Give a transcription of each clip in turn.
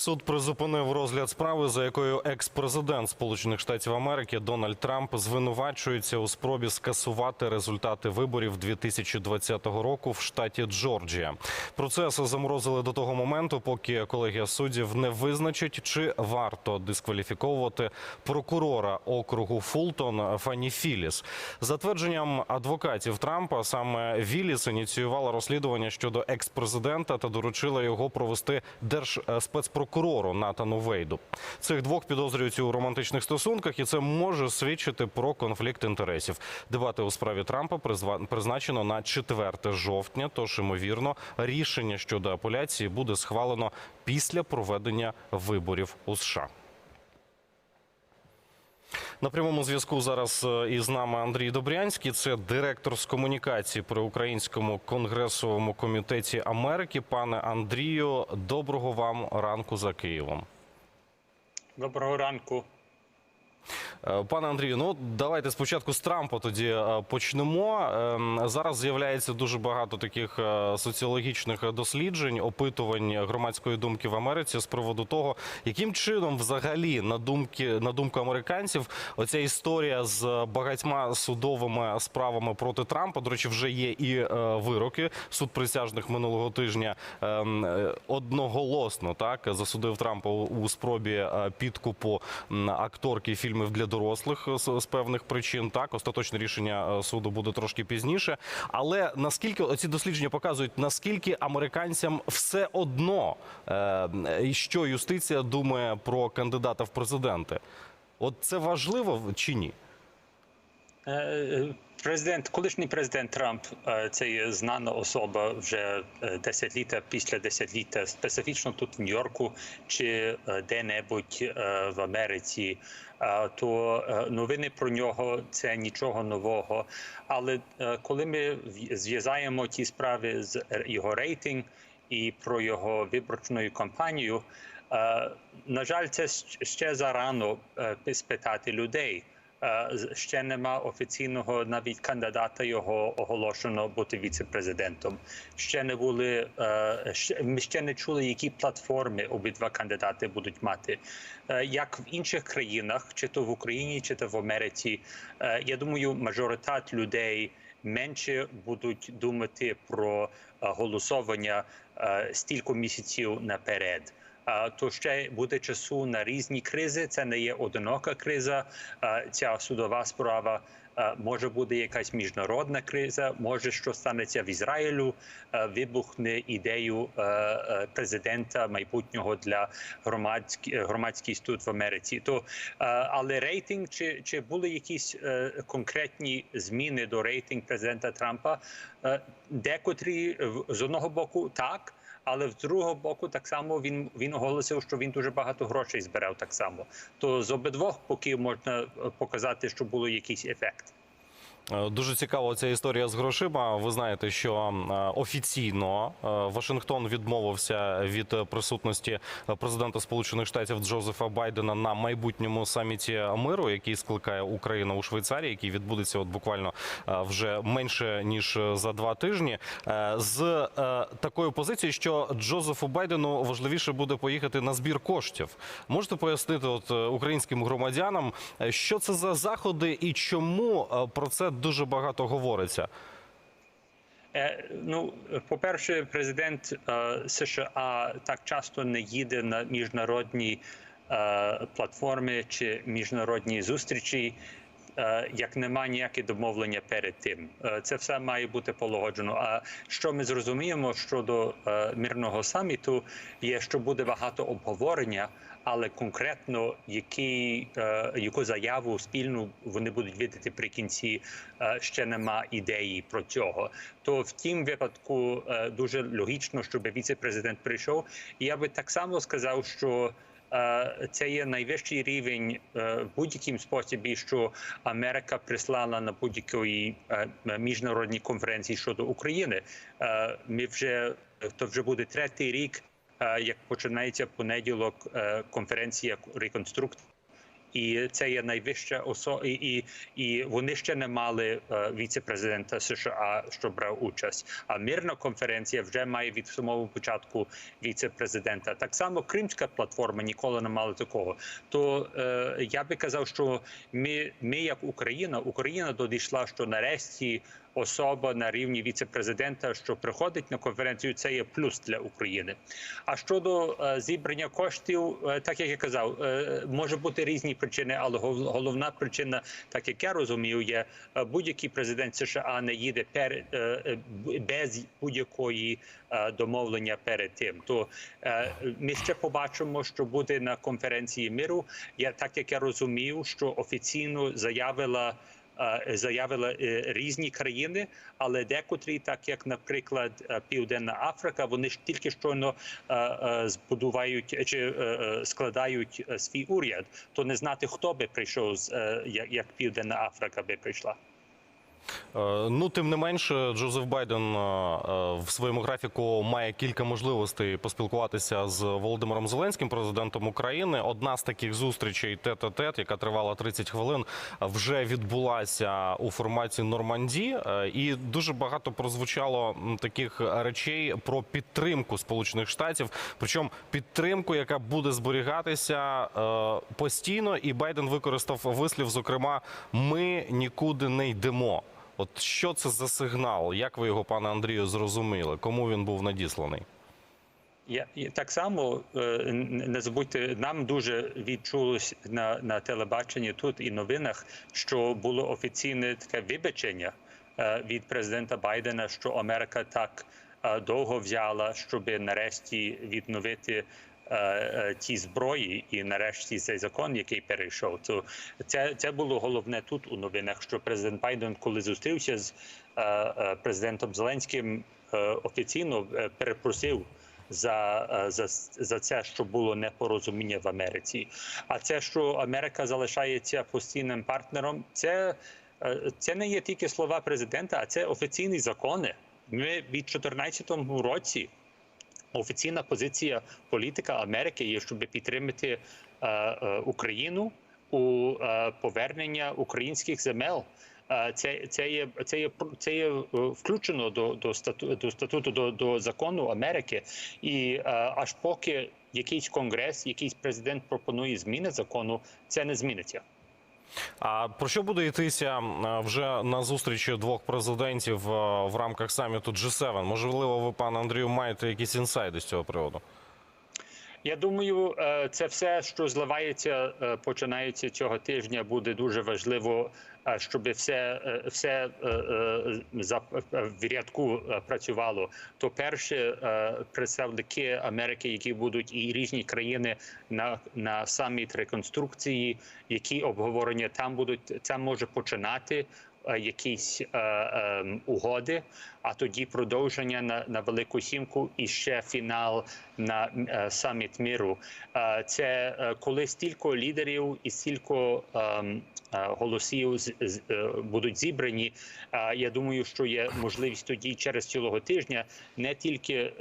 Суд призупинив розгляд справи, за якою екс-президент Сполучених Штатів Америки Дональд Трамп звинувачується у спробі скасувати результати виборів 2020 року в штаті Джорджія. Процес заморозили до того моменту, поки колегія суддів не визначить, чи варто дискваліфіковувати прокурора округу Фултон Фанні Філіс. За твердженням адвокатів Трампа, саме Віліс ініціювала розслідування щодо екс-президента та доручила його провести держспецпрокурору Натану Вейду. Цих двох підозрюють у романтичних стосунках, і це може свідчити про конфлікт інтересів. Дебати у справі Трампа призначено на 4 жовтня. Тож, ймовірно, рішення щодо апеляції буде схвалено після проведення виборів у США. На прямому зв'язку зараз е, із нами Андрій Добрянський. Це директор з комунікації при українському конгресовому комітеті Америки. Пане Андрію, доброго вам ранку за Києвом. Доброго ранку. Е, Пане Андрію, ну давайте спочатку з Трампа тоді е, почнемо. Ем, Зараз з'являється дуже багато таких е, соціологічних досліджень, опитувань громадської думки в Америці з приводу того, яким чином взагалі на думки на думку американців, оця історія з багатьма судовими справами проти Трампа. До речі, вже є і вироки. Суд присяжних минулого тижня ем, одноголосно так засудив Трампа у, спробі підкупу акторки фільмів для дорослих е, з, з певних причин. Так, остаточне рішення е, суду буде трошки пізніше. Але наскільки ці дослідження показують, наскільки американцям все одно, е, що юстиція думає про кандидата в президенти? От це важливо чи ні? Е, е, Президент, колишній президент Трамп, е, це є знана особа вже десятиліття після десятиліття, специфічно тут в Нью-Йорку чи де-небудь в Америці. То новини про нього це нічого нового. Але коли ми зв'язаємо ті справи з його рейтинг і про його виборчну кампанію, на жаль, це ще зарано спитати людей. Е, ще нема офіційного навіть кандидата його оголошено бути віце-президентом. Ще не були е, ми ще не чули, які платформи обидва кандидати будуть мати. Е, Як в інших країнах, чи то в Україні, чи то в Америці, я думаю, мажоритет людей менше будуть думати про голосування стільки місяців наперед. То ще буде часу на різні кризи. Це не є одинока криза. Ця судова справа може бути якась міжнародна криза. Може, що станеться в Ізраїлю, вибухне ідею президента майбутнього для громадські громадськість тут в Америці. То але рейтинг чи, чи були якісь е, конкретні зміни до рейтинг президента Трампа? Е, Декотрі з одного боку так. Але з другого боку, так само він він оголосив, що він дуже багато грошей збирав так само. То з обидвох боків можна е, показати, що було якийсь ефект. Е, Дуже цікава ця історія з грошима. Ви знаєте, що е, офіційно е, Вашингтон відмовився від присутності президента Сполучених Штатів Джозефа Байдена на майбутньому саміті миру, який скликає Україна у Швейцарії, який відбудеться от буквально вже менше ніж за два тижні. З такою позицією, що Джозефу Байдену важливіше буде поїхати на збір коштів. Можете пояснити от українським громадянам, що це за заходи і чому про це дуже багато говориться? Е, ну, по-перше, президент е, США так часто не їде на міжнародні е, платформи чи міжнародні зустрічі. Е, Як нема ніяке домовлення перед тим, Е, це все має бути полагоджено. А що ми зрозуміємо щодо е, мирного саміту, є, що буде багато обговорення, але конкретно які, яку заяву спільну вони будуть видати при кінці, ще нема ідеї про цього. То в тім випадку дуже логічно, щоб віце-президент прийшов. І я би так само сказав, що. Е, Це є найвищий рівень е, в будь-яким способі, що Америка прислала на будь-якій е, міжнародній конференції щодо України. Ми вже то вже буде третій рік, як починається понеділок конференція реконструкції. І це є найвища осо... і, і, і вони ще не мали е, віце-президента США, що брав участь. А мирна конференція вже має від самого початку віце-президента. Так само Кримська платформа ніколи не мала такого. То е, я би казав, що ми, ми, як Україна, Україна дійшла, що нарешті особа на рівні віце-президента, що приходить на конференцію, це є плюс для України. А щодо е, зібрання коштів, е, так як я казав, е, може бути різні причини, але гол- головна причина, так як я розумію, є будь-який президент США не їде пер, без будь-якої домовлення перед тим. То ми ще побачимо, що буде на конференції миру. Я так як я розумію, що офіційно заявила. Е, Заявили е, різні країни, але декотрі, так як, наприклад, е, Південна Африка, вони ж тільки щойно збудувають чи складають свій уряд, то не знати, хто би прийшов як Південна Африка би прийшла. Е, Ну, тим не менше, Джозеф Байден е, е, в своєму графіку має кілька можливостей поспілкуватися з Володимиром Зеленським, президентом України. Одна з таких зустрічей тет-а-тет, яка тривала 30 хвилин, вже відбулася у форматі Норманді, і дуже багато прозвучало таких речей про підтримку Сполучених Штатів. Причому підтримку, яка буде зберігатися постійно, і Байден використав вислів, зокрема, ми нікуди не йдемо. От що це за сигнал? Як ви його, пане Андрію, зрозуміли? Кому він був надісланий? Я так само е, не забудьте, нам дуже відчулось на, на телебаченні тут і новинах, що було офіційне таке вибачення е, від президента Байдена, що Америка так е, довго взяла, щоб нарешті відновити. Е, е, Ті зброї, і нарешті цей закон, який перейшов, то це, це було головне тут у новинах. Що президент Байден, коли зустрівся з е, президентом Зеленським, офіційно перепросив за, за, за це, що було непорозуміння в Америці. А це, що Америка залишається постійним партнером, це, це не є тільки слова президента, а це офіційні закони. Ми від 2014 році офіційна позиція політика Америки є, щоб підтримати е, е, Україну у е, повернення українських земель. Це, це є це є це є включено до, до стату до статуту до, до закону Америки, і аж поки якийсь конгрес, якийсь президент пропонує зміни закону, це не зміниться. А про що буде йтися е, вже на зустрічі двох президентів е, в рамках саміту G7? Можливо, ви, пане Андрію, маєте якісь інсайди з цього приводу? Я думаю, е, це все, що зливається, е, починається цього тижня, буде дуже важливо, е, щоб все, все в рядку працювало. То перше представники Америки, які будуть і різні країни на, на саміт реконструкції, які обговорення там будуть, це може починати. Якісь е, е, угоди, а тоді продовження на, на велику сімку і ще фінал на е, саміт миру. Е, це е, коли стільки лідерів і стільки ем, голосів з, будуть зібрані. Я думаю, що є можливість тоді через цілого тижня не тільки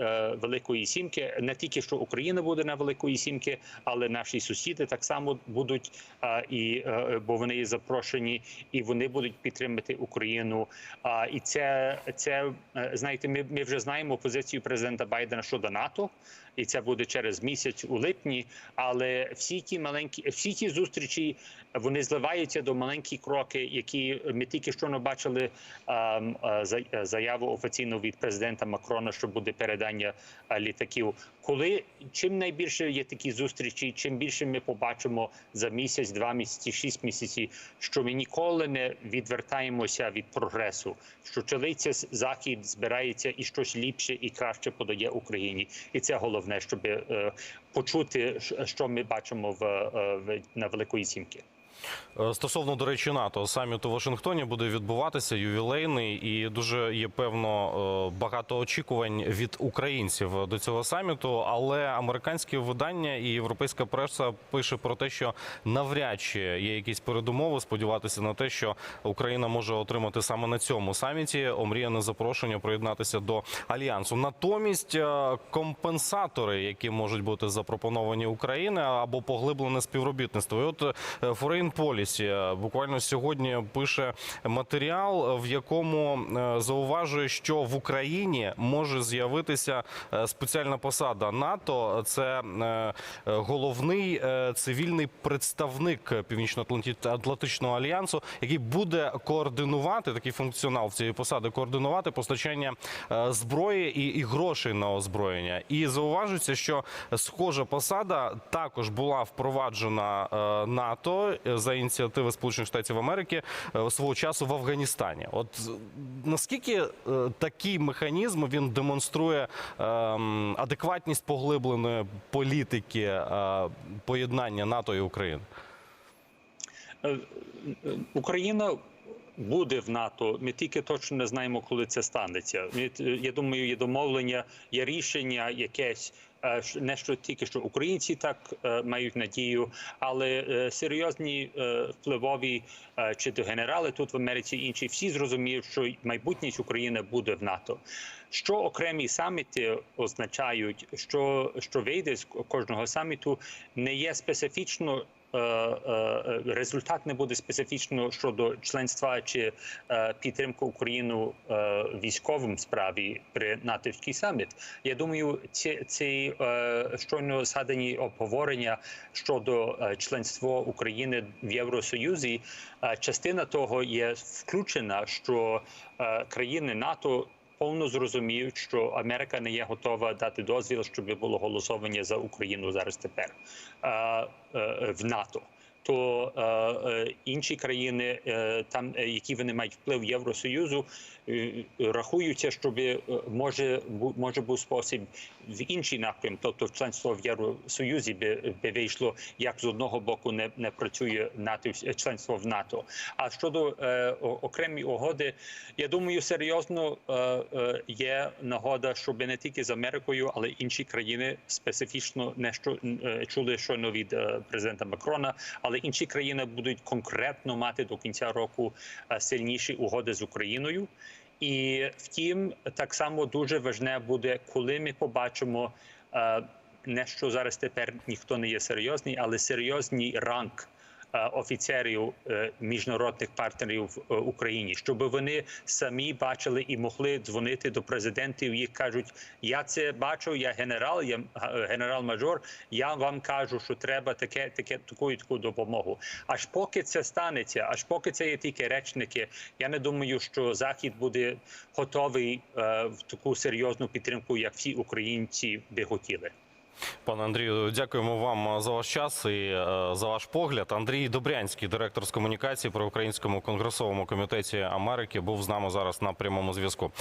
великої сімки, не тільки що Україна буде на великої сімки, але наші сусіди так само будуть і бо вони запрошені, і вони будуть підтримати Україну. І це це знаєте, ми, ми вже знаємо позицію президента Байдена щодо НАТО. І це буде через місяць у липні. Але всі ті маленькі, всі ті зустрічі вони зливаються до маленькі кроки, які ми тільки що не бачили ем, е, е, заяву офіційно від президента Макрона, що буде передання е, літаків. Коли чим найбільше є такі зустрічі, чим більше ми побачимо за місяць, два місяці, шість місяців, що ми ніколи не відвертаємося від прогресу, що чоловіця захід збирається і щось ліпше і краще подає Україні, і це головне, щоб е, почути, що ми бачимо в, е, в на великої сімки. Е, Стосовно, до речі, НАТО, саміт у Вашингтоні буде відбуватися ювілейний, і дуже є певно е, багато очікувань від українців до цього саміту. Але американські видання і європейська преса пише про те, що навряд чи є якісь передумови сподіватися на те, що Україна може отримати саме на цьому саміті омріяне запрошення приєднатися до альянсу. Натомість е, компенсатори, які можуть бути запропоновані Україні, або поглиблене співробітництво. І от е, Foreign е, буквально сьогодні пише матеріал, в якому е, зауважує, що в Україні може з'явитися е, спеціальна посада НАТО. Це е, головний е, цивільний представник Північно-Атлантичного альянсу, який буде координувати такий функціонал цієї посади, координувати постачання е, зброї і, і грошей на озброєння. І зауважується, що схожа посада також була впроваджена е, НАТО е, за ініціативи Сполучених Штатів Америки е, свого часу в Афганістані. От наскільки е, такий механізм він демонструє е, адекватність поглибленої політики е, поєднання НАТО і України? Україна буде в НАТО. Ми тільки точно не знаємо, коли це станеться. Я думаю, є домовлення, є рішення якесь. Е, Не що тільки що українці так е, мають надію, але е, серйозні впливові чи то генерали тут в Америці, інші всі зрозуміють, що майбутність України буде в НАТО. Що окремі саміти означають, що, що вийде з кожного саміту, не є специфічно результат не буде специфічно щодо членства чи е, підтримки Україну е, військовим справі при натовський саміт. Я думаю, ці, ці е, щойно згадані обговорення щодо е, членства України в Євросоюзі. е, Частина того є включена, що е, країни НАТО повно зрозуміють, що Америка не є готова дати дозвіл, щоб було голосування за Україну зараз тепер е, в НАТО. То е, е, інші країни, е, там е, які вони мають вплив Євросоюзу, е, рахуються, щоб е, може може був спосіб в інший напрям, тобто членство в Євросоюзі би, би вийшло, як з одного боку не, не працює НАТО членство в НАТО. А щодо е, окремі угоди, я думаю, серйозно е, е, є нагода, щоб не тільки з Америкою, але й інші країни специфічно не що е, чули щойно від е, президента Макрона, але інші країни будуть конкретно мати до кінця року е, сильніші угоди з Україною. І втім, так само дуже важне буде, коли ми побачимо е, не що зараз тепер ніхто не є серйозний, але серйозний ранг офіцерів е, міжнародних партнерів в е, Україні, щоб вони самі бачили і могли дзвонити до президентів. Їх кажуть: я це бачу, я генерал, я е, генерал-мажор. Я вам кажу, що треба таке, таке таку і таку допомогу. Аж поки це станеться, аж поки це є тільки речники. Я не думаю, що захід буде готовий е, в таку серйозну підтримку, як всі українці би хотіли. Пане Андрію, дякуємо вам за ваш час і е, за ваш погляд. Андрій Добрянський, директор з комунікації при Українському конгресовому комітеті Америки, був з нами зараз на прямому зв'язку.